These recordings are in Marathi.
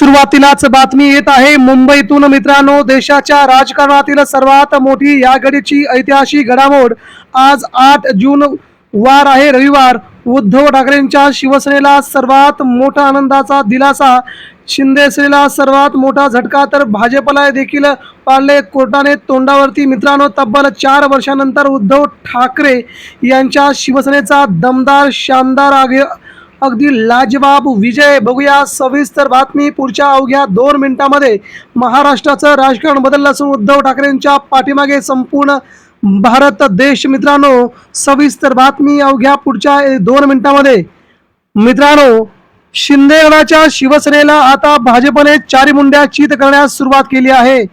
सुरुवातीलाच बातमी येत आहे. मुंबईतून मित्रांनो देशाच्या राजकारणातील सर्वात मोठी या घडीची ऐतिहासिक घडामोड आज आठ जून वार आहे. रविवार उद्धव ठाकरेंच्या शिवसेनेला सर्वात मोठा आनंदाचा दिलासा. शिंदेसेनेला सर्वात मोठा झटका तर भाजपला देखील पाडले कोर्टाने तोंडावरती मित्रांनो तब्बल चार वर्षानंतर उद्धव ठाकरे यांच्या शिवसेनेचा दमदार शानदार आगे अगदी लाजवाब विजय. बघूया सविस्तर बातमी पुढच्या अवघ्या दोन मिनिटांमध्ये महाराष्ट्राचं राजकारण बदललं असून उद्धव ठाकरेंच्या पाठीमागे संपूर्ण भारत देश. मित्रांनो सविस्तर बातमी अवघ्या पुढच्या ए- दोन मिनिटांमध्ये. मित्रांनो शिंदेगडाच्या शिवसेनेला आता भाजपने चारी मुंड्या चित करण्यास सुरुवात केली आहे.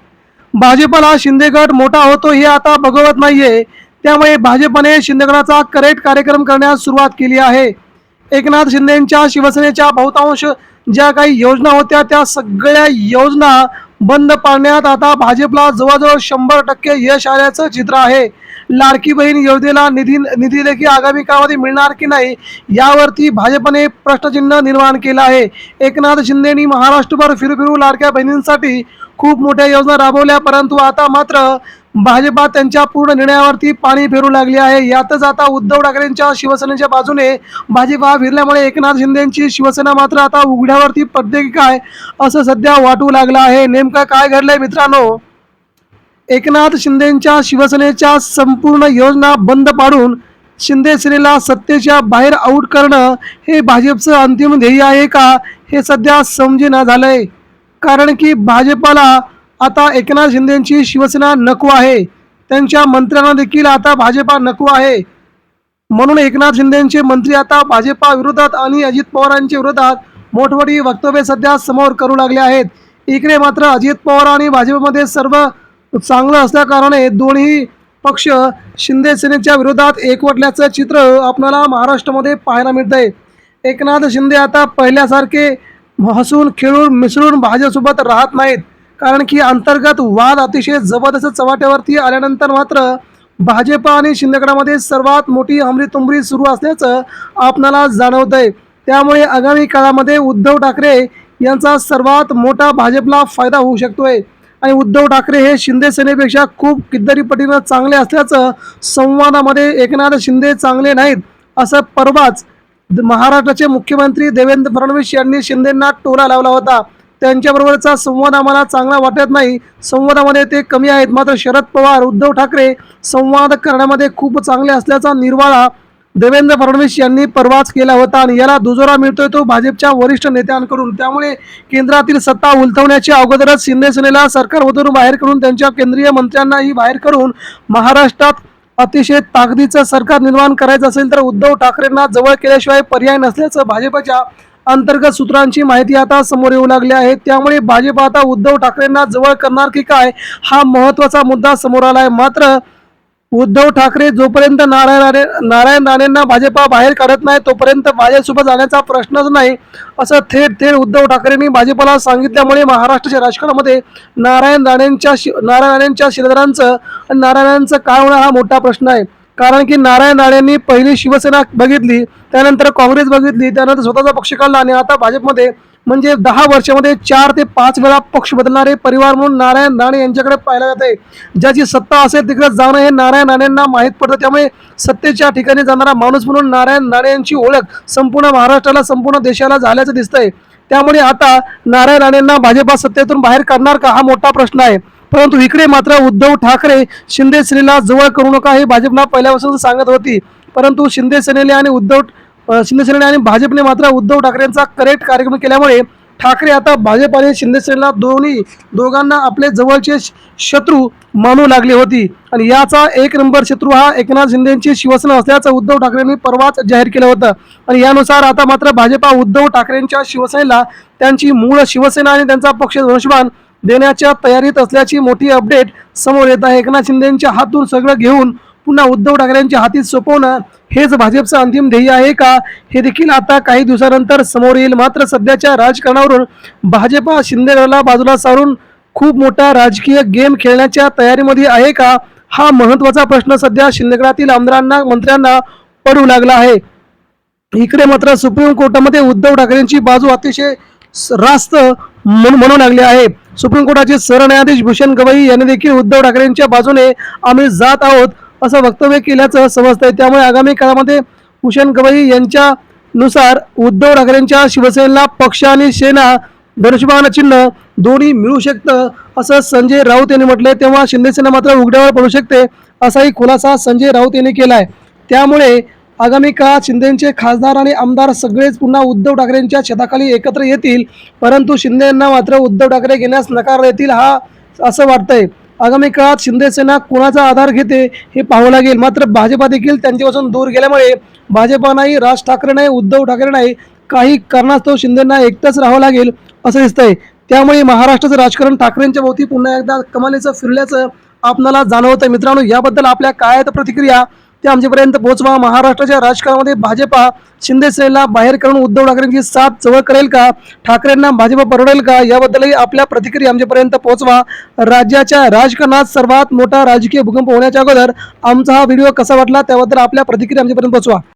भाजपला शिंदे गट मोठा होतो हे आता बघवत नाहीये. त्यामुळे भाजपने शिंदेगडाचा करेक्ट कार्यक्रम करण्यास सुरुवात केली आहे. एकनाथ शिंदेच्या शिवसेनेच्या बहुतांश ज्या काही योजना होत्या त्या सगळ्या योजना बंद पाडण्यात आता भाजपला जवळजवळ शंभर टक्के यश आल्याचं चित्र आहे. लाडकी बहीण योजनेला निधी निधी देखील आगामी काळामध्ये मिळणार की नाही यावरती भाजपने प्रश्नचिन्ह निर्माण केलं आहे. एकनाथ शिंदेनी महाराष्ट्रभर फिरू फिरू लाडक्या बहिणींसाठी खूप मोठ्या योजना राबवल्या परंतु आता मात्र भाजपा त्यांच्या पूर्ण निर्णयावरती पाणी फेरू लागली आहे. यातच आता उद्धव ठाकरेंच्या शिवसेनेच्या बाजूने भाजपा फिरल्यामुळे एकनाथ शिंदेची शिवसेना मात्र आता उघड्यावरती पडते की काय असं सध्या वाटू लागलं आहे. नेमकं काय घडलंय मित्रांनो? एकनाथ शिंदेच्या शिवसेनेच्या संपूर्ण योजना बंद पाडून शिंदे सेनेला सत्तेच्या बाहेर आऊट करणं हे भाजपचं अंतिम ध्येय आहे का हे सध्या समजेना झालंय. कारण की भाजपाला आता एकनाथ शिंदेची शिवसेना नको आहे. त्यांच्या मंत्र्यांना देखील आता भाजपा नको आहे. म्हणून एकनाथ शिंदेचे मंत्री आता भाजपा विरोधात आणि अजित पवारांच्या विरोधात मोठमोठी वक्तव्य सध्या समोर करू लागले आहेत. इकडे मात्र अजित पवार आणि भाजपमध्ये सर्व चांगलं असल्याकारणे दोन्ही पक्ष शिंदे सेनेच्या विरोधात एकवटल्याचं चित्र आपल्याला महाराष्ट्रामध्ये पाहायला मिळतंय. एकनाथ शिंदे आता पहिल्यासारखे हसून खेळून मिसळून भाजपसोबत राहत नाहीत. कारण की अंतर्गत वाद अतिशय जबरदस्त चव्हाट्यावरती आल्यानंतर मात्र भाजप आणि शिंदेगडामध्ये सर्वात मोठी हमरीतुमरी सुरू असल्याचं आपणाला जाणवतंय. त्यामुळे आगामी काळामध्ये उद्धव ठाकरे यांचा सर्वात मोठा भाजपला फायदा होऊ शकतोय. आणि उद्धव ठाकरे हे शिंदे सेनेपेक्षा खूप कितीतरी पटीनं चांगले असल्याचं संवादामध्ये एकनाथ शिंदे चांगले नाहीत असं परवाच द- महाराष्ट्राचे मुख्यमंत्री देवेंद्र फडणवीस यांनी शिंदेंना टोला लावला होता. त्यांच्याबरोबरचा संवाद आम्हाला चांगला वाटत नाही. संवादामध्ये ते कमी आहेत. मात्र शरद पवार उद्धव ठाकरे संवाद करण्यामध्ये खूप चांगले असल्याचा निर्वाळा देवेंद्र फडणवीस यांनी परवाच केला होता आणि याला दुजोरा मिळतोय तो भाजपच्या वरिष्ठ नेत्यांकडून. त्यामुळे केंद्रातील सत्ता उलथवण्याच्या अगोदरच शिंदेसेनेला सरकारमधून बाहेर करून त्यांच्या केंद्रीय मंत्र्यांनाही बाहेर करून महाराष्ट्रात अतिशय ताकदीचं सरकार निर्माण करायचं असेल तर उद्धव ठाकरेंना जवळ केल्याशिवाय पर्याय नसल्याचं भाजपच्या अंतर्गत सूत्रांची माहिती आता समोर येऊ लागली आहे. त्यामुळे भाजप आता उद्धव ठाकरेंना जवळ करणार की काय हा महत्त्वाचा मुद्दा समोर आला आहे मात्र उद्धव ठाकरे जोपर्यंत नारायण राणे नारायण राणेंना भाजपा बाहेर काढत नाही तोपर्यंत भाजपसोबत जाण्याचा प्रश्नच नाही असं थेट थेट उद्धव ठाकरेंनी भाजपला सांगितल्यामुळे महाराष्ट्राच्या राजकारणामध्ये नारायण राणेंच्या शि नारायण राणेंच्या शिलेदारांचं आणि नारायणांचं काय होणार हा मोठा प्रश्न आहे. कारण की नारायण राणेंनी पहिली शिवसेना बघितली त्यानंतर काँग्रेस बघितली त्यानंतर स्वतःचा पक्ष काढला आणि आता भाजपमध्ये म्हणजे दहा वर्षामध्ये चार ते पाच वेळा पक्ष बदलणारे परिवार म्हणून नारायण राणे यांच्याकडे पाहायला जाते ज्याची सत्ता असेल तिकडे जाणं हे नारायण राणेंना माहीत पडतं. त्यामुळे सत्तेच्या ठिकाणी जाणारा माणूस म्हणून नारायण राणे यांची ओळख संपूर्ण महाराष्ट्राला संपूर्ण देशाला झाल्याचं दिसतंय. त्यामुळे आता नारायण राणेंना भाजपा सत्तेतून बाहेर काढणार का? हा मोठा प्रश्न आहे. परंतु इकडे मात्र उद्धव ठाकरे शिंदे सेनेला जवळ करू नका हे भाजपला पहिल्यापासून सांगत होती. परंतु शिंदे सेनेने आणि उद्धव अ, शिंदे सेनेने आणि भाजपने मात्र उद्धव ठाकरेंचा करेक्ट कार्यक्रम केल्यामुळे ठाकरे आता भाजप आणि शिंदेसेनेला दोन्ही दोघांना आपले जवळचे शत्रू मानू लागले होती. आणि याचा एक नंबर शत्रू हा एकनाथ शिंदेची शिवसेना असल्याचं उद्धव ठाकरेंनी परवाच जाहीर केलं होतं. आणि यानुसार आता मात्र भाजपा उद्धव ठाकरेंच्या शिवसेनेला त्यांची मूळ शिवसेना आणि त्यांचा पक्ष धनुष्यबाण देण्याच्या तयारीत असल्याची मोठी अपडेट समोर येत आहे. एकनाथ शिंदेच्या हातून सगळं घेऊन पुन्हा उद्धव ठाकरेंच्या हाती सोपवणं हेच भाजपचं अंतिम ध्येय आहे का? हे देखील आता काही दिवसानंतर समोर येईल. मात्र सध्याच्या राजकारणावरून भाजपा शिंदेगडाला बाजूला सारून खूप मोठा राजकीय गेम खेळण्याच्या तयारीमध्ये आहे का? हा महत्त्वाचा प्रश्न सध्या शिंदेगडातील आमदारांना मंत्र्यांना पडू लागला आहे. इकडे मात्र सुप्रीम कोर्टामध्ये उद्धव ठाकरेंची बाजू अतिशय रास्त म्हणू लागले आहे. सुप्रीम कोर्टाचे सरन्यायाधीश भूषण गवई यांनी देखील उद्धव ठाकरेंच्या बाजूने आम्ही जात आहोत असं वक्तव्य केल्याचं समजतंय. त्यामुळे आगामी काळामध्ये भूषण गवई यांच्या नुसार उद्धव ठाकरेंच्या शिवसेनेला पक्ष आणि सेना धनुष्यबाण चिन्ह दोन्ही मिळू शकतं असं संजय राऊत यांनी म्हटलंय. तेव्हा शिंदेसेना मात्र उघड्यावर पडू शकते असाही खुलासा संजय राऊत यांनी केलाय. त्यामुळे आगामी काळात शिंदेचे खासदार आणि आमदार सगळेच पुन्हा उद्धव ठाकरेंच्या छताखाली एकत्र येतील परंतु शिंदे यांना मात्र उद्धव ठाकरे घेण्यास नकार देतील हा असं वाटतंय. आगामी काळात शिंदेसेना कोणाचा आधार घेते हे पाहावं लागेल. मात्र भाजपा देखील त्यांच्यापासून दूर गेल्यामुळे भाजपा नाही राज ठाकरे नाही उद्धव ठाकरे नाही काही कारणास्तव शिंदेना एकटंच राहावं लागेल असं दिसतंय. त्यामुळे महाराष्ट्राचं राजकारण ठाकरेंच्या भोवती पुन्हा एकदा कमालीचं फिरल्याचं आपणाला जाणवतंय. मित्रांनो याबद्दल आपल्या काय प्रतिक्रिया? ते आमच्यापर्यंत पोहोचवा. महाराष्ट्राच्या राजकारणामध्ये भाजपा शिंदेसेनेला बाहेर करून उद्धव ठाकरेंची साथ जवळ करेल का? ठाकरेंना भाजपा परवडेल का? याबद्दलही आपल्या प्रतिक्रिया आमच्यापर्यंत पोहोचवा. राज्याच्या राजकारणात सर्वात मोठा राजकीय भूकंप होण्याच्या अगोदर आमचा हा व्हिडिओ कसा वाटला त्याबद्दल आपल्या प्रतिक्रिया आमच्यापर्यंत पोहोचवा.